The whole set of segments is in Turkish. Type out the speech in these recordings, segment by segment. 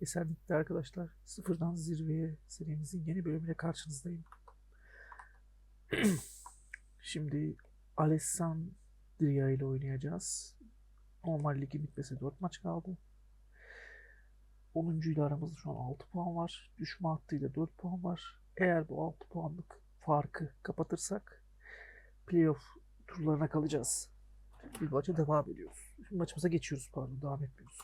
Esenlik'te arkadaşlar Sıfırdan Zirveye serimizin yeni bölümüyle karşınızdayım. Şimdi Alessandria ile oynayacağız. Normal ligin bitmesine 4 maç kaldı. 10. ile aramızda şu an 6 puan var. Düşme hattıyla 4 puan var. Eğer bu 6 puanlık farkı kapatırsak playoff turlarına kalacağız. Bir maça devam ediyoruz. Şimdi maçımıza geçiyoruz pardon devam etmiyoruz.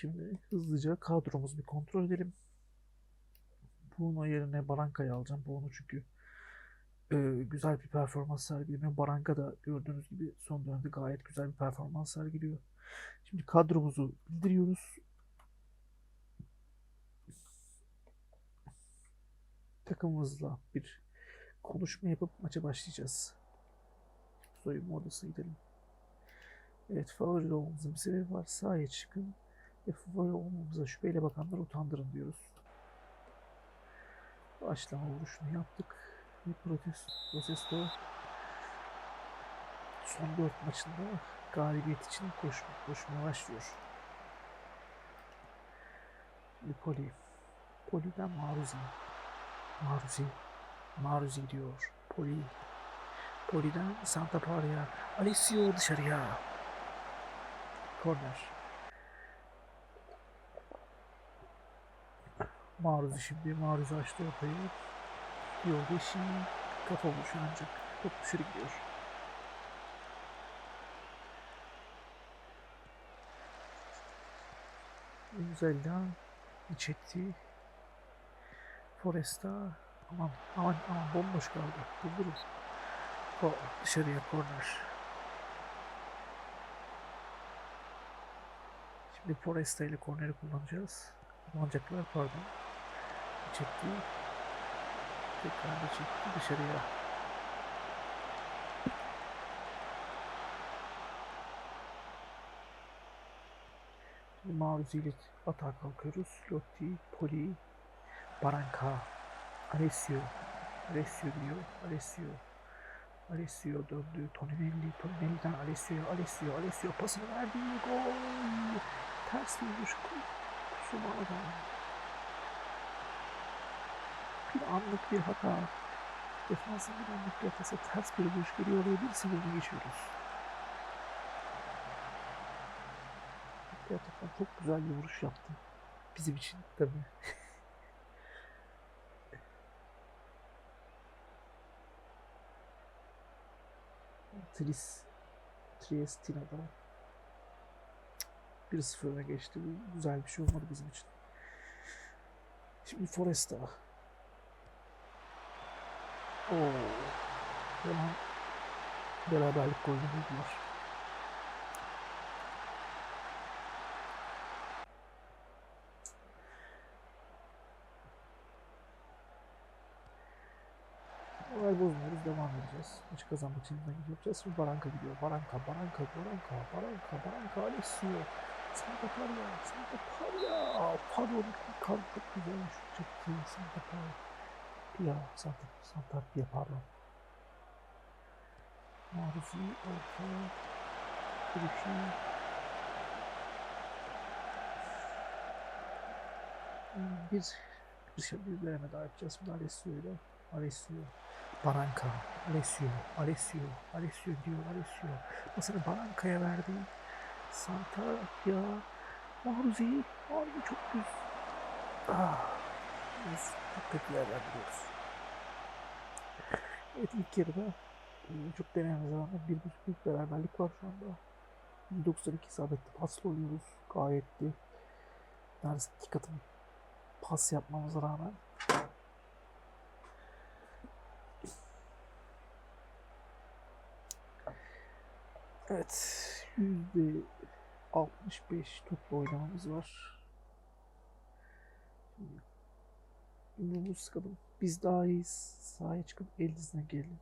Şimdi hızlıca kadromuzu bir kontrol edelim. Bruno yerine Baranka'yı alacağım. Bruno çünkü e, güzel bir performans sergiliyor. Baranka da gördüğünüz gibi son dönemde gayet güzel bir performans sergiliyor. Şimdi kadromuzu bildiriyoruz. Takımımızla bir konuşma yapıp maça başlayacağız. Soyunma odasına gidelim. Evet favori olmamızın bir sebebi var. Sahaya çıkın ve olmamıza şüpheyle bakanları utandırın diyoruz. Başlama vuruşunu yaptık. Bir protesto, son dört maçında galibiyet için koş, koşmaya başlıyor. Poli. Poli'den Maruzi. Maruzi. Maruzi diyor. Poli. Poli'den Santa Paria. Alessio dışarıya. Corner. Maruzi şimdi. Maruzi açtı ortayı. Yol geçi. Kafa vuruşu ancak. Top dışarı gidiyor. Zella. Michetti. Foresta. Aman aman aman bomboş kaldı. Buluruz. Ko dışarıya corner. Şimdi Foresta ile corner'i kullanacağız. Kullanacaklar pardon. Çekti. Tekrar da çekti dışarıya. Şimdi Maruzi ile atağa kalkıyoruz. Lotti, Poli, Baranka, Alessio. Alessio diyor. Alessio. Alessio döndü. Toninelli. Toninelli'den Alessio'ya. Alessio. Alessio pasını verdi. Gol. Ters vuruş. Kusuma'dan. Bir anlık bir hata. Defansın bir anlık bir hatası. Ters bir vuruş geliyor ve 1-0'ını geçiyoruz. Gerçekten çok güzel bir vuruş yaptı. Bizim için tabii. Tris Triestina'da 1-0 öne geçti. Güzel bir şey olmadı bizim için. Şimdi Foresta. Oo. Hemen beraberlik golünü buldular. Moral bozmuyoruz, devam edeceğiz. Maçı kazanmak için geleni yapacağız. Şimdi Baranka gidiyor. Baranka, Baranka, Baranka, Baranka, Baranka, Alessio. Santa Paria, Santa Paria. Pardon, çok güzel şut çekti. Santa Paria. Pia, Santa, Santa Pia pardon. Maruzi, orta, Krişi. Bir, bir şey bir deneme daha yapacağız. Şimdi Alessio ile Alessio. Baranka, Alessio, Alessio, Alessio diyor, Alessio. Pasını Baranka'ya verdi. Santa ya, Maruzi, Maruzi çok düz. Ah, biz yerden biliyoruz. Evet ilk yarıda e, çok denememize rağmen bir buçuk beraberlik var şu anda. 192 isabetli pasla oluyoruz. Gayet de neredeyse iki katı pas yapmamıza rağmen Evet. Yüzde 65 topla oynamamız var. Yumruğumuzu sıkalım. Biz daha iyiyiz. Sahaya çıkıp elinizden gelin.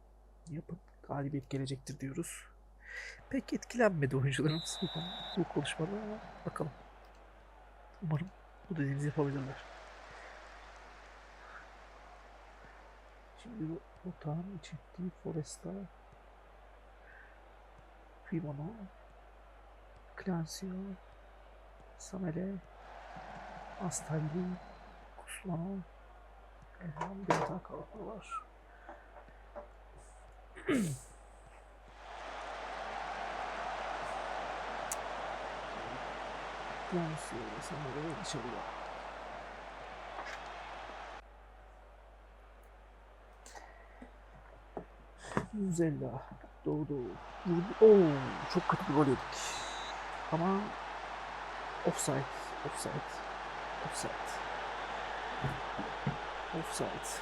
Yapın. Galibiyet gelecektir diyoruz. Pek etkilenmedi oyuncularımız bu, konuşmadan ama bakalım. Umarım bu dediğimizi yapabilirler. Şimdi bu otağın çektiği Foresta Fimono, Clansio, Samele. Astalli. Kusmano. Kalma var. Yansıyor Samele dışarıya. Zella doğdu. Vurdu. Oo, çok kötü bir gol yedik. Ama offside, offside, offside. Offside.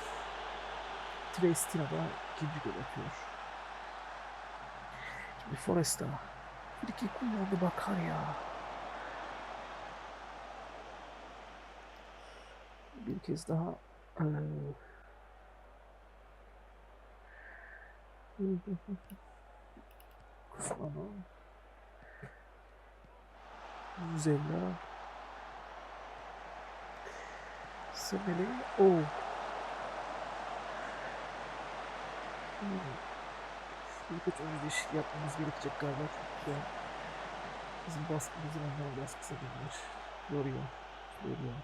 Trestina da ikinci gol atıyor. Şimdi Foresta. Bir iki kullandı bakar ya. Bir kez daha eee Kusmano. Zella. Oh. Hmm. Birkaç oyuncu değişiklik yapmamız gerekecek galiba çünkü bizim baskımızın önünden biraz kısa dönüyor. Yoruyor. Yoruyor.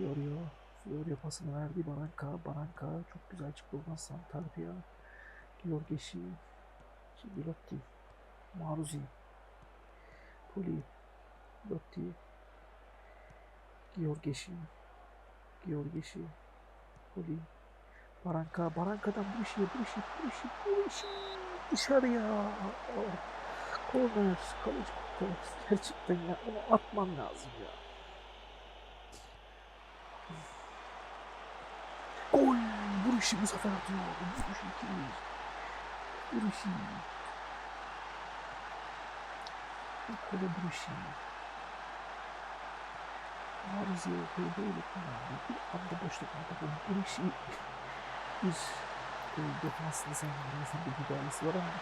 Yoruyor. Florya pasını verdi Baranka. Baranka çok güzel çıktı oradan Santarpia. Giorgeshi. Şimdi Lotti. Maruzi. Puli. Lotti. Giorgeshi. Giorgeshi. Puli. Baranka. Baranka'dan bu işi, bu işi, bu işi, bu işi. Dışarıya. Korner. Kaleci kurtar. Gerçekten ya onu atman lazım ya. Gol! Vuruşu bu sefer atıyor. Vuruşu ikili. Vuruşu. Kole vuruşu. Maruzi böyle anda boşta kaldı. Bu vuruşu bir e, defanslı sanırım bir müdahalesi var ama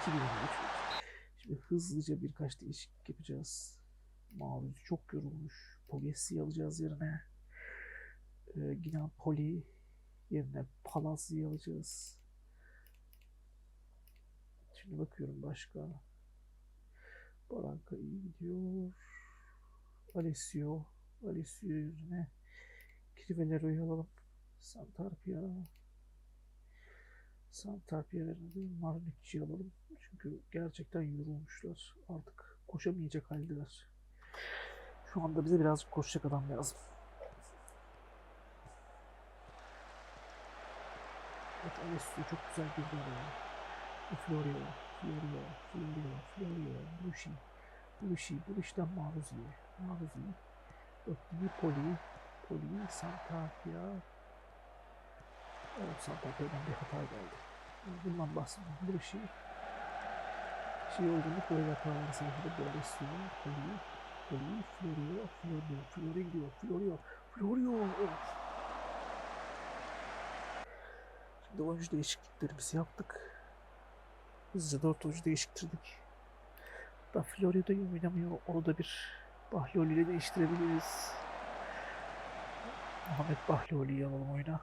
2023. Şimdi hızlıca birkaç değişiklik yapacağız. Maruzi çok yorulmuş. Pogessi'yi alacağız yerine. Ee, yine Poli yerine Palazza'yı alacağız. Şimdi bakıyorum başka. Baranka iyi gidiyor. Alessio. Alessio yerine Crivelero'yu alalım. Santarpia. Santarpia yerine de Marnicci'yi alalım. Çünkü gerçekten yorulmuşlar. Artık koşamayacak haldeler. Şu anda bize birazcık koşacak adam lazım. Evet Alessio çok güzel girdi oraya. Florio, Florio, Florio, Florio, Bushi, Bushi, Bushi'den Maruzi'ye, Maruzi, Öttiği Poli, Poli, Santafia. Evet Santafia'dan bir hata geldi. Bundan bahsediyorum. Bushi, şey olduğunu böyle hatalar sayesinde bu Alessio, Poli, Poli, Florio, Florio, Florio Florio, Florio, of. Şimdi oyuncu değişikliklerimizi yaptık. Hızlıca dört oyuncu değiştirdik. Da Florida oynamıyor. Onu da bir Bahloli ile değiştirebiliriz. Muhammed Bahloli'yi alalım oyuna.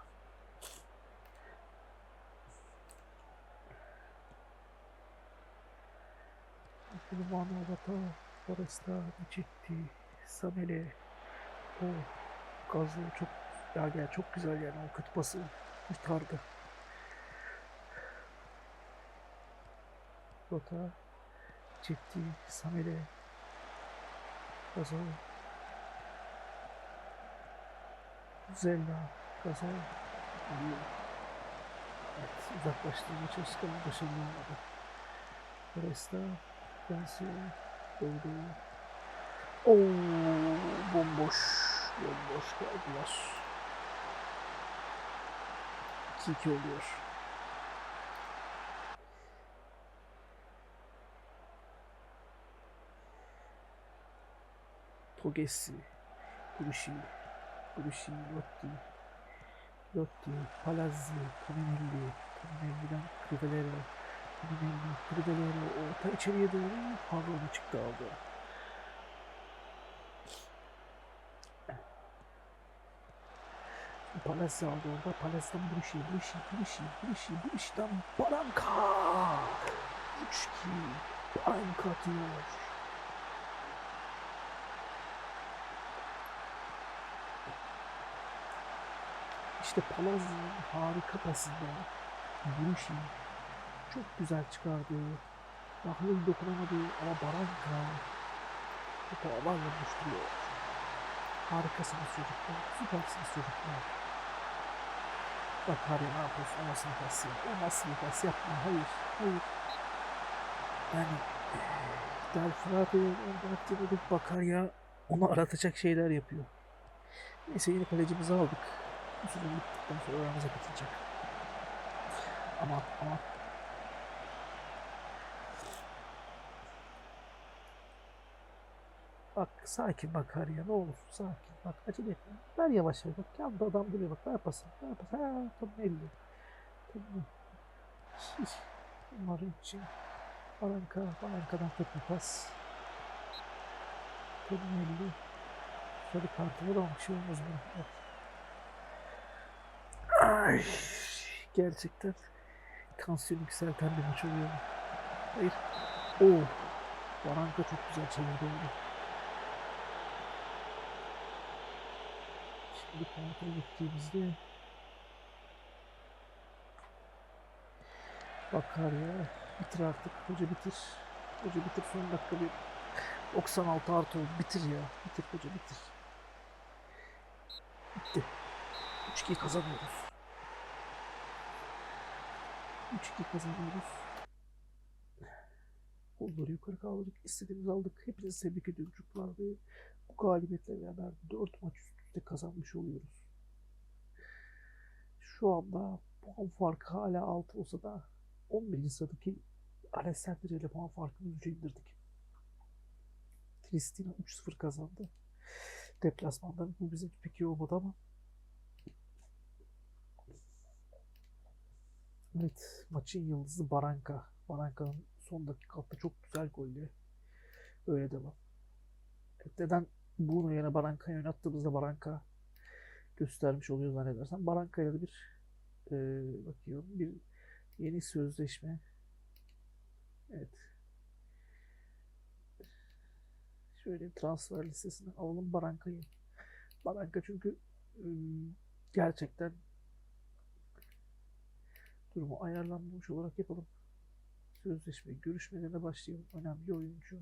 Kulumano Vata, Foresta, Micetti, Samele, o Gazo çok ya gel çok güzel yani o kötü pası kurtardı. Rota, Ciddi, Samele, Gazo, Zella, Aliyo. Evet, uzaklaştırmaya çalıştık ama başarılı. Foresta, Yansıyor, Doğru. Oo, bomboş, bomboş kaldılar. 2-2 oluyor. Togessi, Gurushi, Gurushi, Lotti, Lotti, Palazzi, Tominelli, Tominelli'den Crivelero, Tominelli, Crivelero, orta içeriye doğru Harun'a çıktı aldı. Palazzi aldı orada, Palazz'dan Gurushi, Gurushi, Gurushi, Gurushi, Gurushi'den Baranka! 3-2, Baranka atıyor. İşte Palazza'nın harika pasında vuruş iyi. Çok güzel çıkardı. Rahmi dokunamadı ama Baranka topu alan yapıştırıyor. Harikasınız çocuklar. Süpersiniz çocuklar. Bak Harry ne yapıyorsun? O nasıl bir pas? O nasıl bir pas yapma? Hayır. Hayır. Yani Del orada aktifledik bakar ya onu aratacak şeyler yapıyor. Neyse yeni kalecimizi aldık. Bu sezon bittikten sonra aramıza katılacak. Ama ama Bak sakin bak Harya ne olur sakin bak acele etme. Ver yavaş yavaş bak yanında adam duruyor bak ver pasını ver pasını ha tamam elli. Tamam. İçin Baranka, Baranka'dan tekme pas. Tamam elli. Sarı kartı bir şey olmaz buna. Evet. Ay, gerçekten tansiyon yükselten bir maç oluyor. Hayır. Oo. Baranka çok güzel çevirdi onu. Şimdi kontrol ettiğimizde Bakar ya. Bitir artık. Hoca bitir. Hoca bitir son dakika bir 96 artı. Bitir ya. Bitir hoca bitir. Bitti. 3-2 kazanıyoruz. 3-2 kazanıyoruz. Kolları yukarı kaldırdık. istediğimizi aldık. Hepinizi tebrik ediyorum çocuklar ve bu galibiyetle beraber 4 maç üst üste kazanmış oluyoruz. Şu anda puan farkı hala 6 olsa da 11. sıradaki Alessandria ile puan farkını 3'e indirdik. Tristina 3-0 kazandı. Deplasmanda bu bizim pek iyi olmadı ama Evet, maçın yıldızı Baranka. Baranka'nın son dakika attı çok güzel golle. Öyle devam. Evet, neden Bruno yerine Baranka'yı oynattığımızda Baranka göstermiş oluyor zannedersem. Baranka'ya da bir e, bakıyorum bir yeni sözleşme. Evet. Şöyle transfer listesine alalım Baranka'yı. Baranka çünkü e, gerçekten durumu ayarlanmış olarak yapalım. Sözleşme görüşmelerine başlayalım. Önemli oyuncu.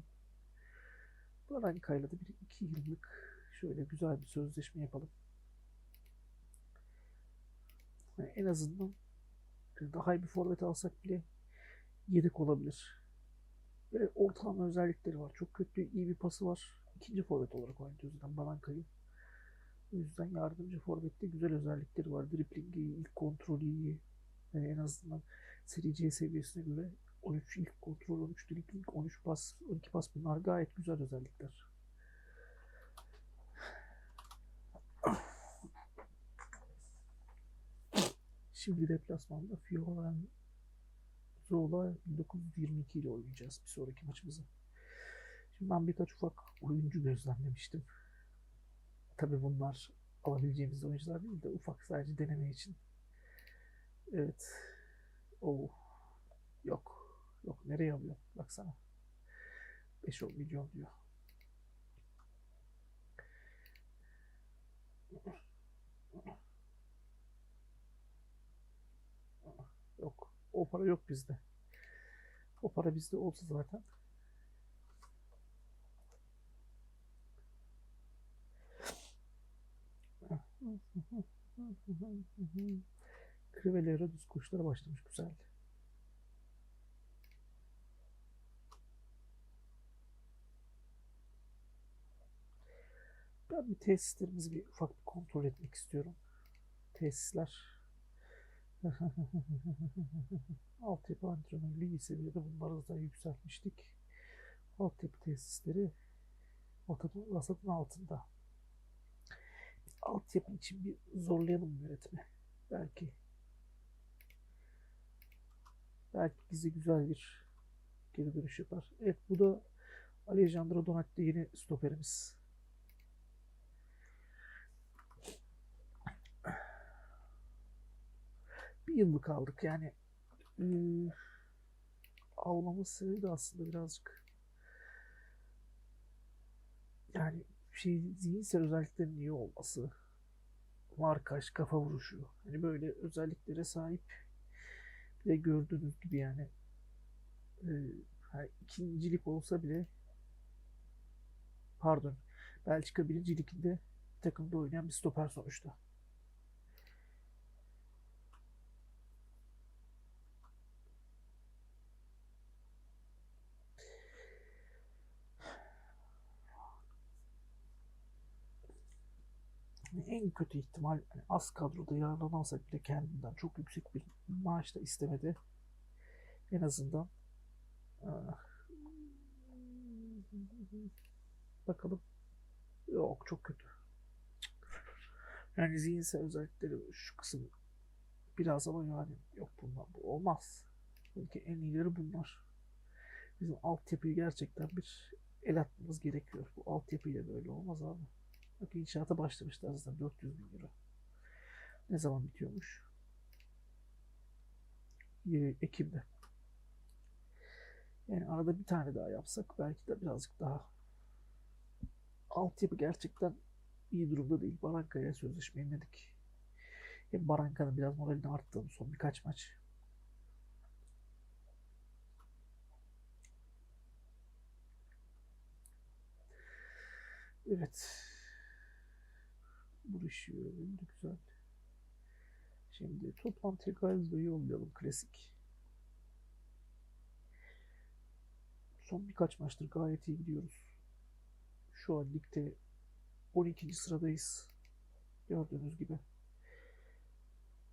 Baranka'yla da bir iki yıllık şöyle güzel bir sözleşme yapalım. Yani en azından daha iyi bir forvet alsak bile yedek olabilir. Ve ortalama özellikleri var. Çok kötü iyi bir pası var. İkinci forvet olarak oynatıyor zaten Baranka'yı. O yüzden yardımcı forvette güzel özellikleri var. Driplingi ilk kontrolü iyi. Yani en azından Seri C seviyesine göre 13 ilk kontrol, 13 dribling, 13 pas, 12 pas bunlar gayet güzel özellikler. Şimdi deplasmanda Fiola Zola 1922 ile oynayacağız bir sonraki maçımızı. Şimdi ben birkaç ufak oyuncu gözlemlemiştim. Tabi bunlar alabileceğimiz oyuncular değil de ufak sadece deneme için. Evet. Oh. Yok. Yok. Nereye alıyor? Baksana. 5-10 milyon diyor. Yok. O para yok bizde. O para bizde olsa zaten. Krivelera düz koşulara başlamış. Güzel. Ben bir tesislerimizi bir ufak bir kontrol etmek istiyorum. Tesisler. Altyapı antrenörü iyi seviyede bunları da yükseltmiştik. Altyapı tesisleri vasatın altında. Altyapı için bir zorlayalım yönetimi. Belki belki bize güzel bir geri dönüş yapar. Evet bu da Alejandro Donati yeni stoperimiz. Bir yıllık aldık yani ıı, almamız sebebi de aslında birazcık yani şey zihinsel özelliklerin iyi olması markaj, kafa vuruşu. Hani böyle özelliklere sahip. De gördüğünüz gibi yani e, ikincilik olsa bile pardon Belçika birincilikinde takımda oynayan bir stoper sonuçta. Yani en kötü ihtimal hani az kadroda yararlanamazsak bile kendinden çok yüksek bir maaş da istemedi. En azından ah, bakalım. Yok çok kötü. Yani zihinsel özellikleri şu kısım biraz ama yani yok bundan bu olmaz. Belki en iyileri bunlar. Bizim altyapıyı gerçekten bir el atmamız gerekiyor. Bu altyapıyla böyle olmaz abi. Bak inşaata başlamışlar zaten 400 bin euro. Ne zaman bitiyormuş? Ee, Ekim'de. Yani arada bir tane daha yapsak belki de birazcık daha altyapı gerçekten iyi durumda değil. Baranka'ya sözleşme yeniledik. Hem Baranka'nın biraz moralini arttığını son birkaç maç. Evet. Vuruşuyor. Benim güzel. Şimdi toplantıya Galizio'yu yollayalım. Klasik. Son birkaç maçtır gayet iyi gidiyoruz. Şu an ligde 12. sıradayız. Gördüğünüz gibi.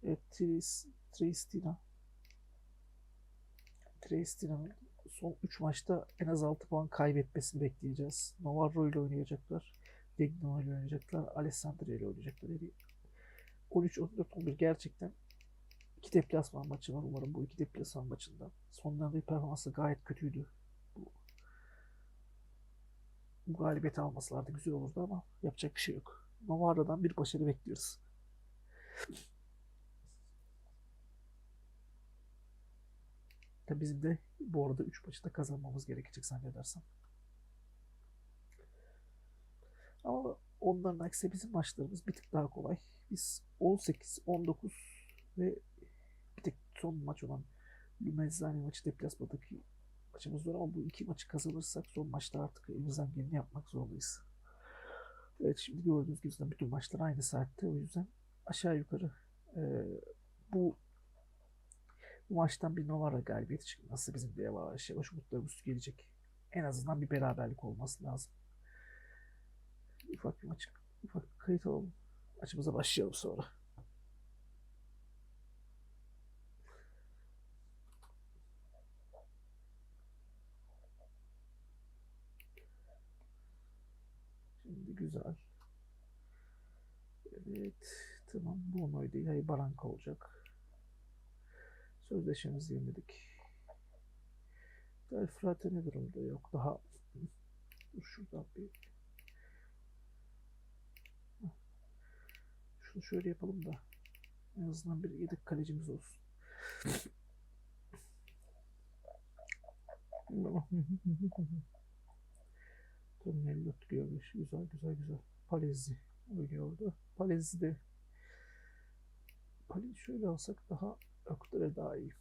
Evet, Tris, Tristina. Tristina'nın son 3 maçta en az 6 puan kaybetmesini bekleyeceğiz. Navarro ile oynayacaklar. Legnano ile oynayacaklar. Alessandria ile oynayacaklar. Yani 13, 14, 11 gerçekten iki deplasman maçı var. Umarım bu iki deplasman maçında. Sonlarında performansı gayet kötüydü. Bu, bu galibiyeti almasalardı güzel olurdu ama yapacak bir şey yok. Navarro'dan bir başarı bekliyoruz. Tabii bizim de bu arada 3 maçı da kazanmamız gerekecek zannedersem. Ama onların aksine bizim maçlarımız bir tık daha kolay. Biz 18, 19 ve bir tek son maç olan Lumezzane maçı deplasmadaki maçımız var ama bu iki maçı kazanırsak son maçta artık elimizden geleni yapmak zorundayız. Evet şimdi gördüğünüz gibi zaten bütün maçlar aynı saatte o yüzden aşağı yukarı e, bu bu maçtan bir Novara galibiyeti çıkması bizim de yavaş yavaş umutlarımız gelecek. En azından bir beraberlik olması lazım. Ufak bir maç, ufak bir kayıt alalım. Maçımıza başlayalım sonra. Şimdi güzel. Evet. Tamam. Bruno değil. Hayır Baranka olacak. Sözleşmemizi yeniledik. Del Frate ne durumda? Yok. Daha Dur şuradan bir şunu şöyle yapalım da en azından bir yedek kalecimiz olsun. Tonelli oturuyormuş. Güzel güzel güzel. Palezzi oynuyordu. Palezzi de Palezzi şöyle alsak daha Öktere daha iyi.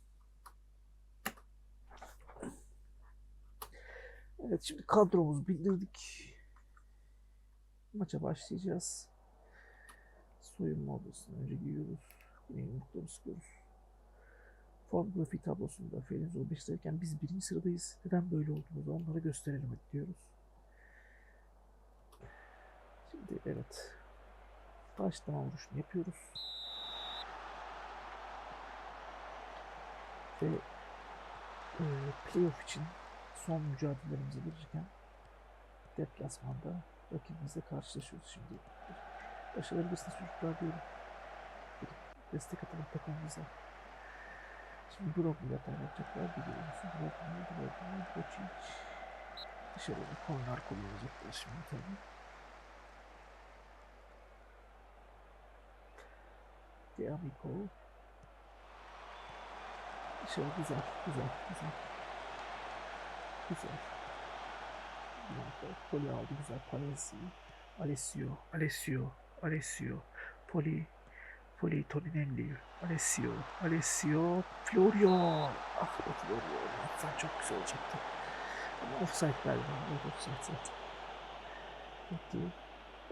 Evet şimdi kadromuzu bildirdik. Maça başlayacağız. Soyunma odasını önce giyiyoruz. Yumrukları sıkıyoruz. Form grafik tablosunda Felinzo Beşiktaş'ken biz birinci sıradayız. Neden böyle olduğumuzu onlara gösterelim diyoruz. Şimdi evet. Başlama vuruşunu yapıyoruz. Ve e, playoff için son mücadelelerimizi verirken deplasmanda rakibimizle karşılaşıyoruz şimdi. Başarabilirsiniz çocuklar diyorum. Gidip destek atalım takımımıza. Şimdi Broglie hata yapacaklar biliyor musun? Broglie, Broglie, Bocic. Dışarıda korner kullanacaklar şimdi tabii. De Amico. Dışarı güzel, güzel, güzel. Güzel. Bir dakika, golü aldı güzel. Palesi. Alessio, Alessio, Alessio. Poli, Poli, Toninelli, Alessio, Alessio, Florio. Ah be Florio. Atsan çok güzel olacaktı. Ama offside galiba. Evet offside zaten. Peki.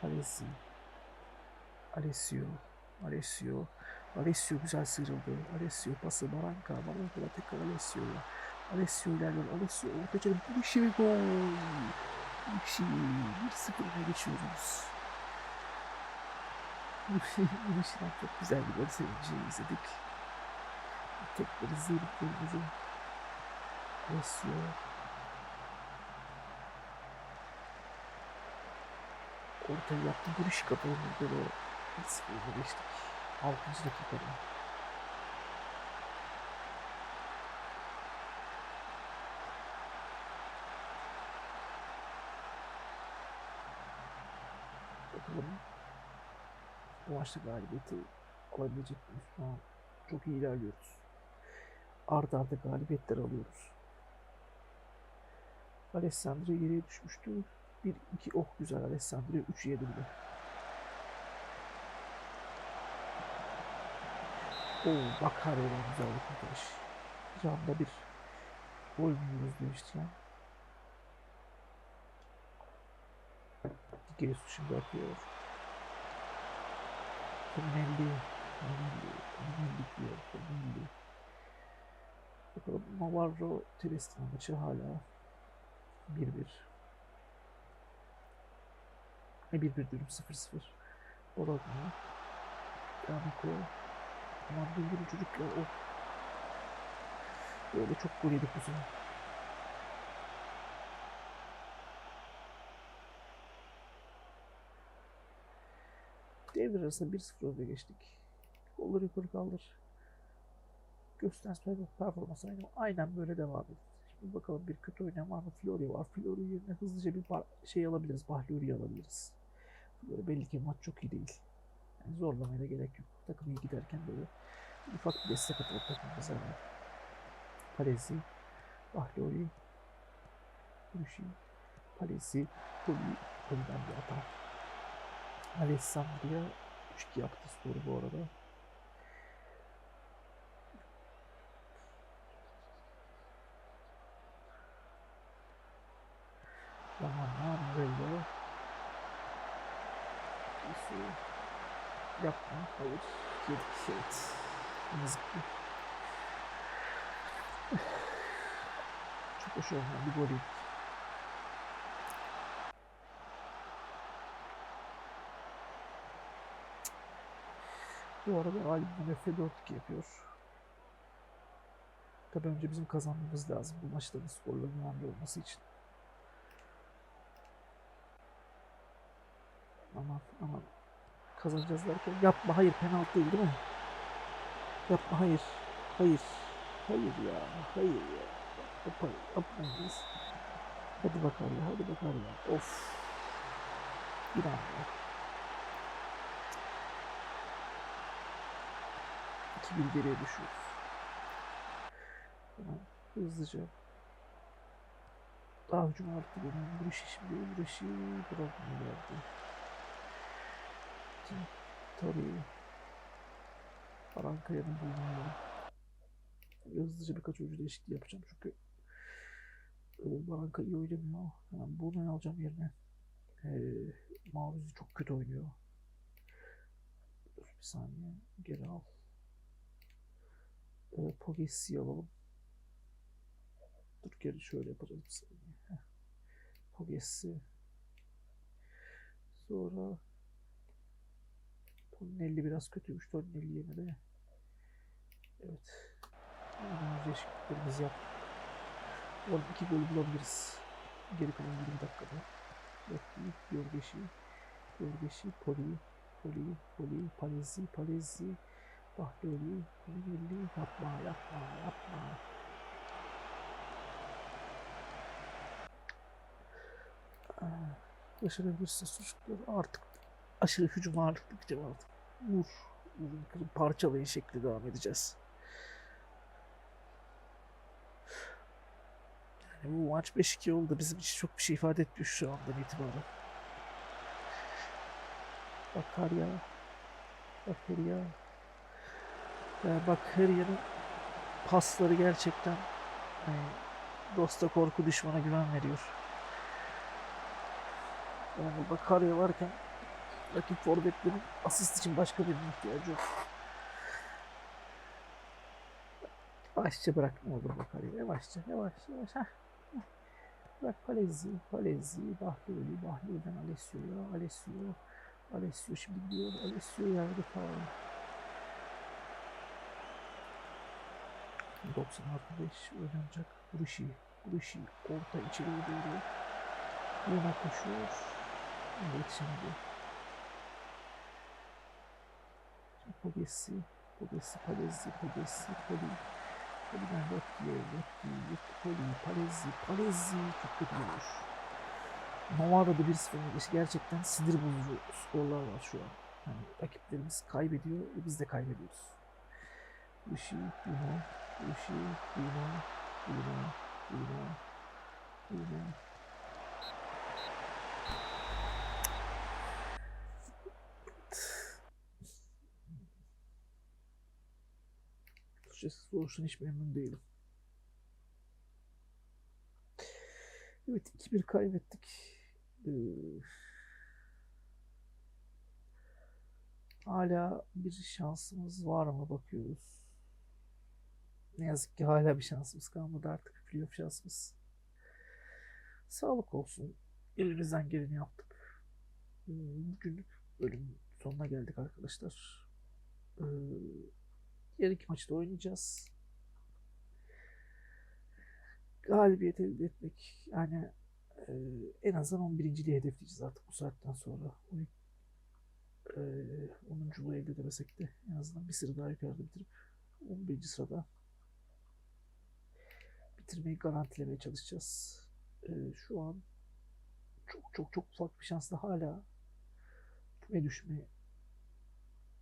Alessi. Alessio. Alessio. Alessio güzel sıyrıldı. Alessio pası Baranka. Baranka'da tekrar Alessio'ya. Alessio ilerliyor. Alessio orta çevirip bu işi ve gol. Bu işi 1-0 öne geçiyoruz. İşten çok güzel bir gol sevinci izledik. Tekrar izleyelim golümüzü. Alessio. Ortaya yaptı. Bu işi kapalı da 1-0 öne geçtik. 6. dakikada. Bakalım bu maçta galibiyeti alabilecek miyiz? Şu çok iyi ilerliyoruz. Arda arda galibiyetler alıyoruz. Alessandro geriye düşmüştü. 1-2 oh güzel Alessandro 3 yedi bile. Oo bak harbiden güzel bir kurtarış. Canlı bir gol mü yiyoruz demiştim. Gerisu şimdi atıyor. Tonelli. Tonelli. Tonelli diyor. Tonelli. Bakalım Navarro Telestina maçı hala 1-1. Ne 1-1 diyorum 0-0. Bologna. Yamiko. Aman durdurun çocuklar. Of. Böyle çok gol yedik bu sene. Devre arasında 1-0 öne geçtik. Kolları yukarı kaldır. Gösterse performans aynı. Aynen böyle devam edin. Şimdi bakalım bir kötü oynayan var mı? Flori var. Flori yerine hızlıca bir şey alabiliriz. Bahluri'yi alabiliriz. Böyle belli ki maç çok iyi değil. Yani zorlamaya da gerek yok. Takım iyi giderken böyle ufak bir destek atalım takımımıza. Yani. Palesi, Bahluri, Kuruşi, Palesi, Poli, Poli'den bir hata. Alessandria 3-2 yaptı skoru bu arada. Tamam, böyle. Neyse. Yapma, hayır. Yedik, evet. Yazık ki. Çok hoş olmayan bir gol yedik. Bu arada Alim Efe 4 yapıyor. Tabii önce bizim kazanmamız lazım bu maçların skorların önemli olması için. Aman aman kazanacağız derken yapma hayır penaltı değil değil mi? Yapma hayır. Hayır. Hayır ya. Hayır ya. Yapma, yapmayız. Hadi bakalım hadi bakalım Of. Bir. 2-1 geriye düşüyoruz. Hemen hızlıca. Daha hücum arttı benim. Bu işi şimdi bu işi bırakmıyor geldi. Tabii. Barankaya'nın bulunuyor. Hızlıca birkaç oyuncu değişikliği yapacağım çünkü Baranka iyi oynamıyor. Hemen bunu alacağım yerine. E, Maruzi çok kötü oynuyor. Dur bir saniye. Geri al. E, Pogessi'yi alalım. Dur geri şöyle yapacağız bir saniye. Heh. Pogessi. Sonra Tonelli biraz kötüymüş. Tonelli yerine de Evet. Hemen değişikliklerimizi yaptık. Umarım iki gol bulabiliriz. Geri kalan 20 dakikada. Bekleyin. Yorgeşi. Yorgeşi. Poli. Poli. Poli. Palezi. Palezi. Bahleli. Tonelli. Yapma. Yapma. Yapma. Ah, Başarabilirsiniz çocuklar. Artık aşırı hücum ağırlıklı artık. Vur. Vurun kırın parçalayın şekli devam edeceğiz. Yani bu maç 5-2 oldu. Bizim için çok bir şey ifade etmiyor şu andan itibaren. Bakarya. Bak Heria. Ya bak Heria'nın pasları gerçekten hani dosta korku düşmana güven veriyor. Yani burada Karya varken rakip forvetlerin asist için başka birine ihtiyacı yok. Yavaşça bırak ne olur Bakarya. Yavaşça, yavaş, yavaş. Heh. Bırak Palezzi, Palezzi, Bahluli, Bahluli'den Alessio'ya, Alessio, Alessio şimdi gidiyor, Alessio yerde kaldı. 90 artı 5 oynanacak. Buruşi, Buruşi orta içeriye doğru. Yana koşuyor. Yetişemedi. Şimdi Pogesi, Pogesi, Palezzi, Pogesi, Poli. Poli'den Lotti'ye, Lotti, Lotti, Poli, Palezzi, Palezzi çok kötü olur. Nova'da da 1-0 geçti. Gerçekten sinir bozucu skorlar var şu an. Yani rakiplerimiz kaybediyor ve biz de kaybediyoruz. Bushi, Bruno, Bushi, Bruno, Bruno, Bruno, Bruno. Açıkçası sonuçtan hiç memnun değilim. Evet 2-1 kaybettik. Ee, hala bir şansımız var mı bakıyoruz. Ne yazık ki hala bir şansımız kalmadı artık. Playoff şansımız. Sağlık olsun. Elimizden geleni yaptık. Ee, Bugünlük bölüm sonuna geldik arkadaşlar. Ee, Diğer iki maçta oynayacağız. Galibiyet elde etmek yani e, en azından 11.liği hedefleyeceğiz artık bu saatten sonra. O, e, 10.luğu elde edemesek de en azından bir sıra daha yukarıda bitirip 11. sırada bitirmeyi garantilemeye çalışacağız. E, şu an çok çok çok ufak bir şansla hala küme düşme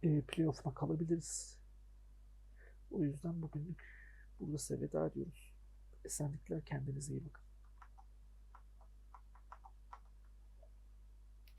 e, playoff'una kalabiliriz. O yüzden bugünlük burada size veda ediyoruz. Esenlikler kendinize iyi bakın.